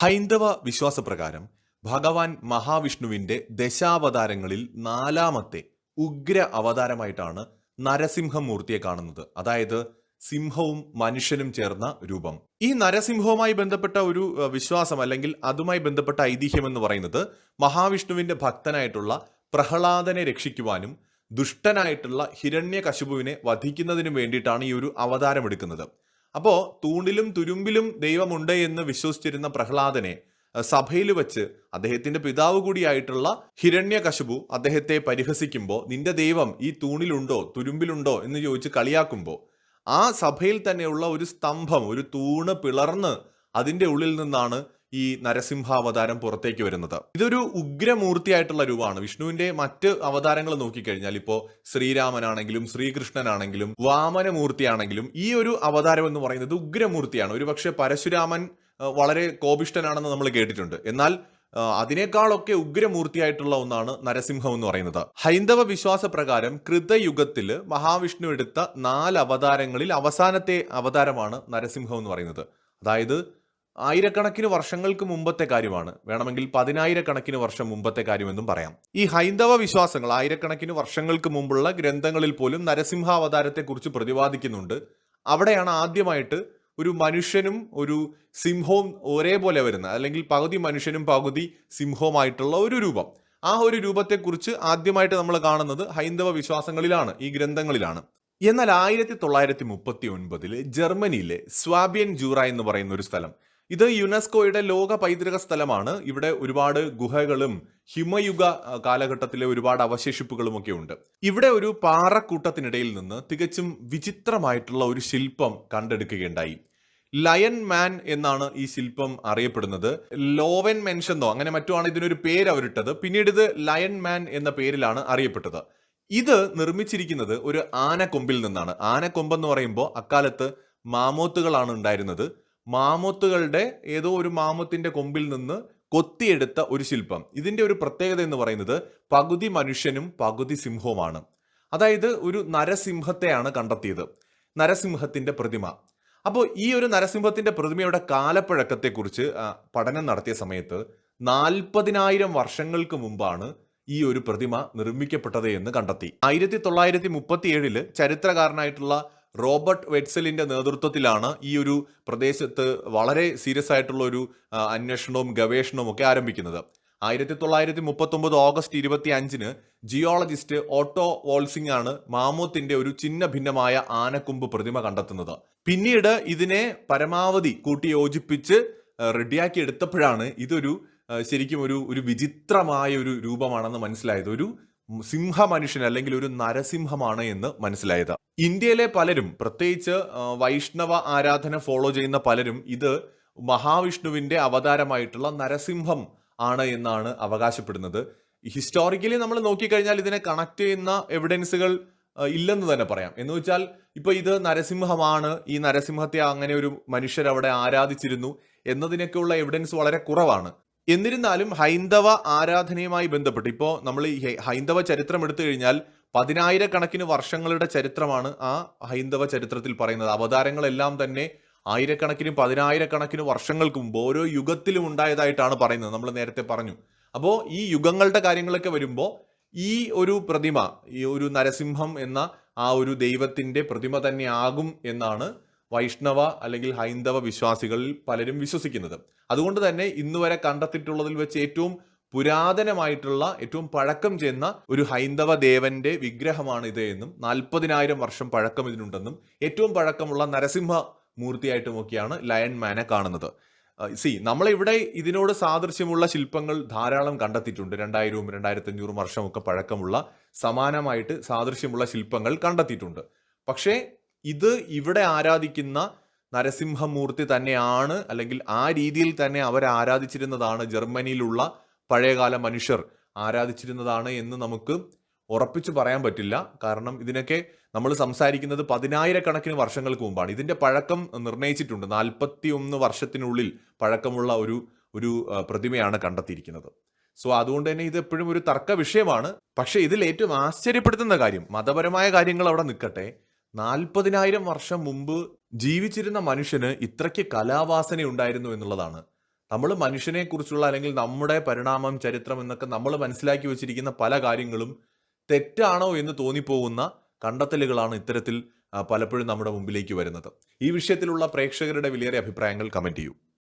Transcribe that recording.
ഹൈന്ദവ വിശ്വാസപ്രകാരം ഭഗവാൻ മഹാവിഷ്ണുവിന്റെ ദശാവതാരങ്ങളിൽ നാലാമത്തെ ഉഗ്ര അവതാരമായിട്ടാണ് നരസിംഹമൂർത്തിയെ കാണുന്നത്. അതായത് സിംഹവും മനുഷ്യനും ചേർന്ന രൂപം. ഈ നരസിംഹവുമായി ബന്ധപ്പെട്ട ഒരു വിശ്വാസം അല്ലെങ്കിൽ അതുമായി ബന്ധപ്പെട്ട ഐതിഹ്യം എന്ന് പറയുന്നത് മഹാവിഷ്ണുവിന്റെ ഭക്തനായിട്ടുള്ള പ്രഹ്ലാദനെ രക്ഷിക്കുവാനും ദുഷ്ടനായിട്ടുള്ള ഹിരണ്യ കശുപുവിനെ വധിക്കുന്നതിനും വേണ്ടിയിട്ടാണ് ഈ ഒരു അവതാരം എടുക്കുന്നത് അപ്പോ തൂണിലും തുരുമ്പിലും ദൈവമുണ്ട് എന്ന് വിശ്വസിച്ചിരുന്ന പ്രഹ്ലാദനെ സഭയിൽ വെച്ച് അദ്ദേഹത്തിന്റെ പിതാവ് കൂടിയായിട്ടുള്ള ഹിരണ്യകശുപു അദ്ദേഹത്തെ പരിഹസിക്കുമ്പോൾ നിന്റെ ദൈവം ഈ തൂണിലുണ്ടോ തുരുമ്പിലുണ്ടോ? എന്ന് ചോദിച്ച് കളിയാക്കുമ്പോൾ ആ സഭയിൽ തന്നെയുള്ള ഒരു സ്തംഭം ഒരു തൂണ് പിളർന്ന് അതിന്റെ ഉള്ളിൽ നിന്നാണ് ഈ നരസിംഹാവതാരം പുറത്തേക്ക് വരുന്നത്. ഇതൊരു ഉഗ്രമൂർത്തിയായിട്ടുള്ള രൂപമാണ്. വിഷ്ണുവിന്റെ മറ്റ് അവതാരങ്ങൾ നോക്കിക്കഴിഞ്ഞാൽ ഇപ്പോ ശ്രീരാമനാണെങ്കിലും ശ്രീകൃഷ്ണനാണെങ്കിലും വാമനമൂർത്തിയാണെങ്കിലും ഈ ഒരു അവതാരം എന്ന് പറയുന്നത് ഉഗ്രമൂർത്തിയാണ്. ഒരുപക്ഷെ പരശുരാമൻ വളരെ കോപിഷ്ടനാണെന്ന് നമ്മൾ കേട്ടിട്ടുണ്ട്. എന്നാൽ അതിനേക്കാളൊക്കെ ഉഗ്രമൂർത്തിയായിട്ടുള്ള ഒന്നാണ് നരസിംഹം എന്ന് പറയുന്നത്. ഹൈന്ദവ വിശ്വാസ പ്രകാരം കൃതയുഗത്തിൽ മഹാവിഷ്ണു എടുത്ത നാല് അവതാരങ്ങളിൽ അവസാനത്തെ അവതാരമാണ് നരസിംഹം എന്ന് പറയുന്നത്. അതായത് ആയിരക്കണക്കിന് വർഷങ്ങൾക്ക് മുമ്പത്തെ കാര്യമാണ്. വേണമെങ്കിൽ പതിനായിരക്കണക്കിന് വർഷം മുമ്പത്തെ കാര്യമെന്നും പറയാം. ഈ ഹൈന്ദവ വിശ്വാസങ്ങൾ ആയിരക്കണക്കിന് വർഷങ്ങൾക്ക് മുമ്പുള്ള ഗ്രന്ഥങ്ങളിൽ പോലും നരസിംഹാവതാരത്തെക്കുറിച്ച് പ്രതിപാദിക്കുന്നുണ്ട്. അവിടെയാണ് ആദ്യമായിട്ട് ഒരു മനുഷ്യനും ഒരു സിംഹവും ഒരേപോലെ വരുന്ന അല്ലെങ്കിൽ പകുതി മനുഷ്യനും പകുതി സിംഹവുമായിട്ടുള്ള ഒരു രൂപം. ആ ഒരു രൂപത്തെക്കുറിച്ച് ആദ്യമായിട്ട് നമ്മൾ കാണുന്നത് ഹൈന്ദവ വിശ്വാസങ്ങളിലാണ് ഈ ഗ്രന്ഥങ്ങളിലാണ്. എന്നാൽ ആയിരത്തി തൊള്ളായിരത്തി മുപ്പത്തി ഒൻപതിൽ ജർമ്മനിയിലെ സ്വാബിയൻ ജൂറ എന്ന് പറയുന്ന ഒരു സ്ഥലം. ഇത് യുനെസ്കോയുടെ ലോക പൈതൃക സ്ഥലമാണ്. ഇവിടെ ഒരുപാട് ഗുഹകളും ഹിമയുഗ കാലഘട്ടത്തിലെ ഒരുപാട് അവശേഷിപ്പുകളും ഒക്കെ ഉണ്ട്. ഇവിടെ ഒരു പാറക്കൂട്ടത്തിനിടയിൽ നിന്ന് തികച്ചും വിചിത്രമായിട്ടുള്ള ഒരു ശില്പം കണ്ടെടുക്കുകയുണ്ടായി. ലയൻ മാൻ എന്നാണ് ഈ ശില്പം അറിയപ്പെടുന്നത്. ലോവൻ മെൻഷെന്നോ അങ്ങനെ മറ്റോ ആണ് ഇതിനൊരു പേര് അവരിട്ടത്. പിന്നീട് ഇത് ലയൺ മാൻ എന്ന പേരിലാണ് അറിയപ്പെട്ടത്. ഇത് നിർമ്മിച്ചിരിക്കുന്നത് ഒരു ആനക്കൊമ്പിൽ നിന്നാണ്. ആനക്കൊമ്പെന്ന് പറയുമ്പോൾ അക്കാലത്ത് മാമോത്തുകളാണ് ഉണ്ടായിരുന്നത്. മാമോത്തുകളുടെ ഏതോ ഒരു മാമത്തിന്റെ കൊമ്പിൽ നിന്ന് കൊത്തിയെടുത്ത ഒരു ശില്പം. ഇതിന്റെ ഒരു പ്രത്യേകത എന്ന് പറയുന്നത് പകുതി മനുഷ്യനും പകുതി സിംഹവുമാണ്. അതായത് ഒരു നരസിംഹത്തെയാണ് കണ്ടെത്തിയത്. നരസിംഹത്തിന്റെ പ്രതിമ. അപ്പോൾ ഈ ഒരു നരസിംഹത്തിന്റെ പ്രതിമയുടെ കാലപ്പഴക്കത്തെക്കുറിച്ച് പഠനം നടത്തിയ സമയത്ത് നാൽപ്പതിനായിരം വർഷങ്ങൾക്ക് മുമ്പാണ് ഈ ഒരു പ്രതിമ നിർമ്മിക്കപ്പെട്ടത് എന്ന് കണ്ടെത്തി. ആയിരത്തി തൊള്ളായിരത്തി മുപ്പത്തി ഏഴിൽ ചരിത്രകാരനായിട്ടുള്ള റോബർട്ട് വെറ്റ്സലിന്റെ നേതൃത്വത്തിലാണ് ഈ ഒരു പ്രദേശത്ത് വളരെ സീരിയസ് ആയിട്ടുള്ള ഒരു അന്വേഷണവും ഗവേഷണവും ഒക്കെ ആരംഭിക്കുന്നത്. ആയിരത്തി തൊള്ളായിരത്തി മുപ്പത്തി ഒമ്പത് ഓഗസ്റ്റ് ഇരുപത്തി അഞ്ചിന് ജിയോളജിസ്റ്റ് ഓട്ടോ വോൾസിംഗ് ആണ് മാമൂത്തിന്റെ ഒരു ചിഹ്ന ഭിന്നമായ ആനക്കുമ്പ് പ്രതിമ കണ്ടെത്തുന്നത്. പിന്നീട് ഇതിനെ പരമാവധി കൂട്ടി യോജിപ്പിച്ച് റെഡിയാക്കി എടുത്തപ്പോഴാണ് ഇതൊരു ശരിക്കും ഒരു ഒരു വിചിത്രമായ ഒരു രൂപമാണെന്ന് മനസ്സിലായത്. ഒരു സിംഹ മനുഷ്യൻ അല്ലെങ്കിൽ ഒരു നരസിംഹമാണ് എന്ന് മനസ്സിലായത്. ഇന്ത്യയിലെ പലരും പ്രത്യേകിച്ച് വൈഷ്ണവ ആരാധന ഫോളോ ചെയ്യുന്ന പലരും ഇത് മഹാവിഷ്ണുവിന്റെ അവതാരമായിട്ടുള്ള നരസിംഹം ആണ് എന്നാണ് അവകാശപ്പെടുന്നത്. ഹിസ്റ്റോറിക്കലി നമ്മൾ നോക്കിക്കഴിഞ്ഞാൽ ഇതിനെ കണക്ട് ചെയ്യുന്ന എവിഡൻസുകൾ ഇല്ലെന്ന് തന്നെ പറയാം. എന്ന് വെച്ചാൽ ഇപ്പൊ ഇത് നരസിംഹമാണ് ഈ നരസിംഹത്തെ അങ്ങനെ ഒരു മനുഷ്യർ അവിടെ ആരാധിച്ചിരുന്നു എന്നതിനൊക്കെയുള്ള എവിഡൻസ് വളരെ കുറവാണ്. എന്നിരുന്നാലും ഹൈന്ദവ ആരാധനയുമായി ബന്ധപ്പെട്ട് ഇപ്പോൾ നമ്മൾ ഈ ഹൈന്ദവ ചരിത്രം എടുത്തു കഴിഞ്ഞാൽ പതിനായിരക്കണക്കിന് വർഷങ്ങളുടെ ചരിത്രമാണ് ആ ഹൈന്ദവ ചരിത്രത്തിൽ പറയുന്നത്. അവതാരങ്ങളെല്ലാം തന്നെ ആയിരക്കണക്കിനും പതിനായിരക്കണക്കിന് വർഷങ്ങൾക്ക് മുമ്പ് ഓരോ യുഗത്തിലും ഉണ്ടായതായിട്ടാണ് പറയുന്നത്. നമ്മൾ നേരത്തെ പറഞ്ഞു. അപ്പോൾ ഈ യുഗങ്ങളുടെ കാര്യങ്ങളൊക്കെ വരുമ്പോൾ ഈ ഒരു പ്രതിമ ഈ ഒരു നരസിംഹം എന്ന ആ ഒരു ദൈവത്തിന്റെ പ്രതിമ തന്നെ ആകും എന്നാണ് വൈഷ്ണവ അല്ലെങ്കിൽ ഹൈന്ദവ വിശ്വാസികളിൽ പലരും വിശ്വസിക്കുന്നത്. അതുകൊണ്ട് തന്നെ ഇന്ന് വരെ കണ്ടെത്തിയിട്ടുള്ളതിൽ വെച്ച് ഏറ്റവും പുരാതനമായിട്ടുള്ള ഏറ്റവും പഴക്കം ചെന്ന ഒരു ഹൈന്ദവ ദേവന്റെ വിഗ്രഹമാണ് ഇത് എന്നും നാൽപ്പതിനായിരം വർഷം പഴക്കം ഇതിനുണ്ടെന്നും ഏറ്റവും പഴക്കമുള്ള നരസിംഹ മൂർത്തിയായിട്ടുമൊക്കെയാണ് ലയൺ മാനെ കാണുന്നത്. സി നമ്മളിവിടെ ഇതിനോട് സാദൃശ്യമുള്ള ശില്പങ്ങൾ ധാരാളം കണ്ടെത്തിയിട്ടുണ്ട്. രണ്ടായിരവും രണ്ടായിരത്തി അഞ്ഞൂറും വർഷമൊക്കെ പഴക്കമുള്ള സമാനമായിട്ട് സാദൃശ്യമുള്ള ശില്പങ്ങൾ കണ്ടെത്തിയിട്ടുണ്ട്. പക്ഷേ ഇത് ഇവിടെ ആരാധിക്കുന്ന നരസിംഹമൂർത്തി തന്നെയാണ് അല്ലെങ്കിൽ ആ രീതിയിൽ തന്നെ അവർ ആരാധിച്ചിരുന്നതാണ് ജർമ്മനിയിലുള്ള പഴയകാല മനുഷ്യർ ആരാധിച്ചിരുന്നതാണ് എന്ന് നമുക്ക് ഉറപ്പിച്ചു പറയാൻ പറ്റില്ല. കാരണം ഇതിനൊക്കെ നമ്മൾ സംസാരിക്കുന്നത് പതിനായിരക്കണക്കിന് വർഷങ്ങൾക്ക് മുമ്പാണ്. ഇതിന്റെ പഴക്കം നിർണയിച്ചിട്ടുണ്ട്. നാൽപ്പത്തി ഒന്ന് വർഷത്തിനുള്ളിൽ പഴക്കമുള്ള ഒരു ഒരു പ്രതിമയാണ് കണ്ടെത്തിയിരിക്കുന്നത്. സോ അതുകൊണ്ട് തന്നെ ഇത് എപ്പോഴും ഒരു തർക്ക വിഷയമാണ്. പക്ഷേ ഇതിൽ ഏറ്റവും ആശ്ചര്യപ്പെടുത്തുന്ന കാര്യം മതപരമായ കാര്യങ്ങൾ അവിടെ നിൽക്കട്ടെ. നാൽപ്പതിനായിരം വർഷം മുമ്പ് ജീവിച്ചിരുന്ന മനുഷ്യന് ഇത്രയ്ക്ക് കലാവാസന ഉണ്ടായിരുന്നു എന്നുള്ളതാണ്. നമ്മൾ മനുഷ്യനെ കുറിച്ചുള്ള അല്ലെങ്കിൽ നമ്മുടെ പരിണാമം ചരിത്രം എന്നൊക്കെ നമ്മൾ മനസ്സിലാക്കി വെച്ചിരിക്കുന്ന പല കാര്യങ്ങളും തെറ്റാണോ എന്ന് തോന്നിപ്പോകുന്ന കണ്ടെത്തലുകളാണ് ഇത്തരത്തിൽ പലപ്പോഴും നമ്മുടെ മുമ്പിലേക്ക് വരുന്നത്. ഈ വിഷയത്തിലുള്ള പ്രേക്ഷകരുടെ വിലയേറിയ അഭിപ്രായങ്ങൾ കമന്റ് ചെയ്യൂ.